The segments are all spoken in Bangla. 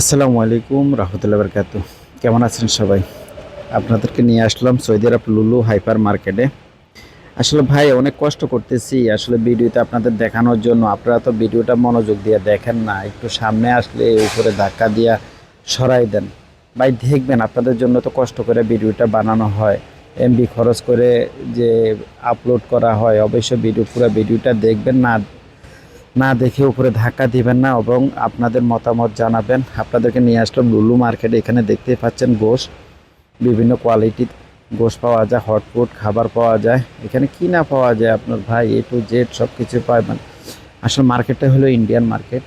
আসসালামু আলাইকুম, রহমতুল্লাহ বরকাত। কেমন আছেন সবাই? আপনাদেরকে নিয়ে আসলাম সৌদি আরব লুলু হাইপার মার্কেটে। আসলে ভাই, অনেক কষ্ট করতেছি আসলে ভিডিওতে আপনাদের দেখানোর জন্য। আপনারা তো ভিডিওটা মনোযোগ দিয়ে দেখেন না, একটু সামনে আসলে উপরে ধাক্কা দিয়া সরাই দেন। ভাই, দেখবেন আপনাদের জন্য তো কষ্ট করে ভিডিওটা বানানো হয়। এমবি খরচ করে যে আপলোড করা হয়, অবশ্যই ভিডিও, পুরো ভিডিওটা দেখবেন না। না দেখে উপরে ধাক্কা দিবেন না এবং আপনাদের মতামত জানাবেন। আপনাদেরকে নিয়ে আসলাম লুলু মার্কেটে। এখানে দেখতেই পাচ্ছেন গোশ। বিভিন্ন কোয়ালিটির গোশ পাওয়া যায় হটফুড খাবার পাওয়া যায়। এখানে কি না পাওয়া যায় আপনার ভাই? এ টু জেড সব কিছু পাবেন। আসলে মার্কেটটা হলো ইন্ডিয়ান মার্কেট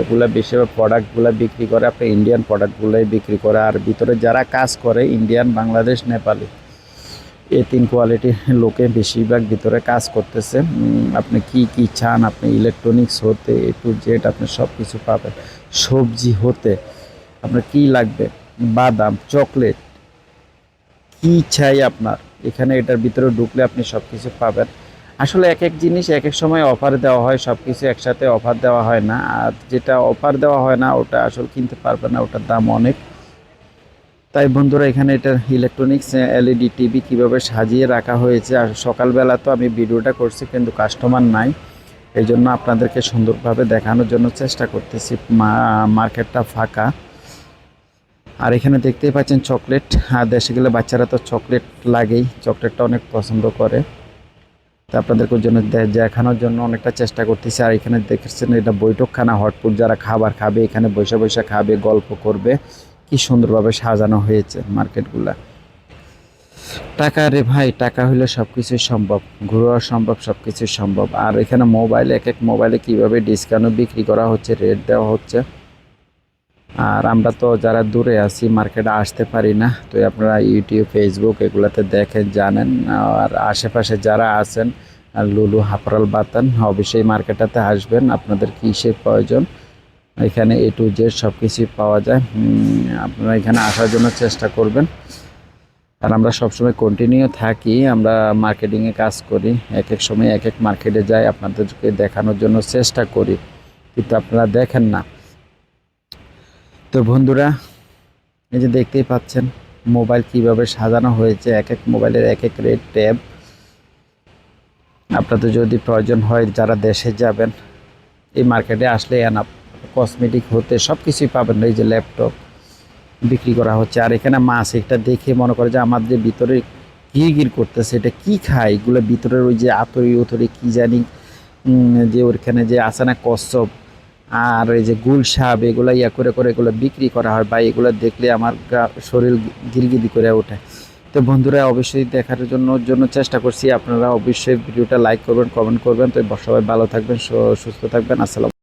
এগুলা বেশিরভাগ প্রোডাক্টগুলো বিক্রি করে। আপনি ইন্ডিয়ান প্রোডাক্টগুলোই বিক্রি করে। আর ভিতরে যারা কাজ করে ইন্ডিয়ান বাংলাদেশ নেপালি এই তিন কোয়ালিটির লোকে বেশিরভাগ ভিতরে কাজ করতেছে। আপনি কি কি চান? আপনি ইলেকট্রনিক্স হতে এ টু জেড আপনি সব কিছু পাবেন। সবজি হতে, আপনার কি লাগবে? বাদাম চকলেট কি চাই আপনার? এখানে এটার ভিতরে ঢুকলে আপনি সব কিছু পাবেন। আসলে এক এক জিনিস এক এক সময় অফার দেওয়া হয় সব কিছু একসাথে অফার দেওয়া হয় না। আর যেটা অফার দেওয়া হয় না, ওটা আসলে কিনতে পারবে না, ওটার দাম অনেক। তাই বন্ধুরা, এখানে এটা ইলেকট্রনিক্স এলইডি টিভি কীভাবে সাজিয়ে রাখা হয়েছে? আর সকালবেলা তো আমি ভিডিওটা করছি, কিন্তু কাস্টমার নাই। এই জন্য আপনাদেরকে সুন্দরভাবে দেখানোর জন্য চেষ্টা করতেছি। মার্কেটটা ফাঁকা। আর এখানে দেখতেই পাচ্ছেন চকলেট আর দেশে গেলে বাচ্চারা তো চকলেট লাগেই। চকলেটটা অনেক পছন্দ করে। তা আপনাদেরকে জন্য দেখানোর জন্য অনেকটা চেষ্টা করতেছি। আর এখানে দেখেছেন এটা বৈঠকখানা হটপুট যারা খাবার খাবে, এখানে বসে বসে খাবে, গল্প করবে। কি সুন্দরভাবে সাজানো হয়েছে মার্কেটগুলা? টাকা রে ভাই, টাকা হলে সব কিছুই সম্ভব, ঘুরোয়া সম্ভব সব কিছুই সম্ভব। আর এখানে মোবাইল, এক এক মোবাইলে কীভাবে ডিসকাউন্ট বিক্রি করা হচ্ছে রেট দেওয়া হচ্ছে? আর আমরা তো যারা দূরে আছি মার্কেটে আসতে পারি না, তো আপনারা ইউটিউব ফেসবুক এগুলাতে দেখেন, জানেন। আর আশেপাশে যারা আছেন লুলু হাফরাল বাতান, অবশ্যই মার্কেটাতে আসবেন। আপনাদের কিসের প্রয়োজন? এখানে এ টু জেড সব কিছুই পাওয়া যায়। আপনারা এখানে আসার জন্য চেষ্টা করবেন। আর আমরা সবসময় কন্টিনিউ থাকি, আমরা মার্কেটিংয়ে কাজ করি। এক এক সময় এক এক মার্কেটে যাই, আপনাদেরকে দেখানোর জন্য চেষ্টা করি। কিন্তু আপনারা দেখেন না। তো বন্ধুরা, এই যে দেখতেই পাচ্ছেন মোবাইল কীভাবে সাজানো হয়েছে এক এক মোবাইলের এক এক রেট ট্যাব আপনাদের যদি প্রয়োজন হয়, যারা দেশে যাবেন, এই মার্কেটে আসলে এনাপ কসমেটিক হতে সব কিছুই পাবেন এই যে ল্যাপটপ বিক্রি করা হচ্ছে। আর এখানে মাছ এটা দেখে মনে করে যে আমাদের ভিতরে গির করতেছে, এটা কি খায়? এগুলো ভিতরের ওই যে আতরি উতরি কি জানি যে ওইখানে যে আছে না কচ্ছপ, আর এই যে গুলসাপ এগুলো ইয়া করে করে এগুলো বিক্রি করা হয়। বা এগুলো দেখলে আমার শরীর গিরগিরি করে ওঠে। তো বন্ধুরা, অবশ্যই দেখার জন্য জন্য চেষ্টা করছি। আপনারা অবশ্যই ভিডিওটা লাইক করবেন কমেন্ট করবেন। তো সবাই ভালো থাকবেন সুস্থ থাকবেন। আসসালাম